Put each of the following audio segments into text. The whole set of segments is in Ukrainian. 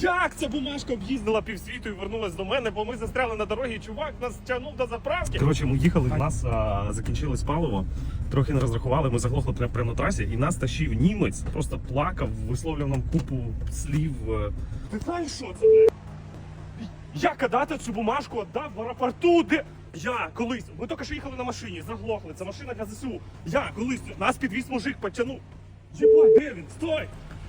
Як ця бумажка об'їздила півсвіту і вернулась до мене, бо ми застряли на дорогі, чувак нас тягнув до заправки. Коротше, ми їхали, в нас а, закінчилось паливо, трохи не розрахували, ми заглохли прямо, прямо на трасі, і нас тащив німець, просто плакав, висловлював нам купу слів. е. Ти знаєш, що це, блядь? Я кадати цю бумажку віддав в аеропорту, де. Я колись, ми тільки що їхали на машині, заглохли, це машина для ЗСУ. Я колись нас підвіз мужик, потягнув. Єбать, де він? Стой!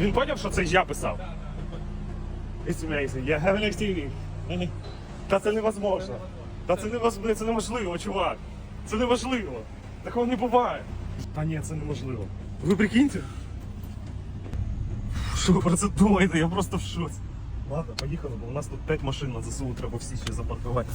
Він поняв, що це я писав. It's amazing. Yeah, have a nice evening. Та це невозможно. Та це невозможно, це неможливо, чувак. Це неможливо. Такого не буває. Та ні, це неможливо. Ви прикиньте? Що ви про це думаєте? Я просто в шоці. Ладно, поїхали, бо у нас тут 5 машин на ЗСУ, треба всі ще запаркувати.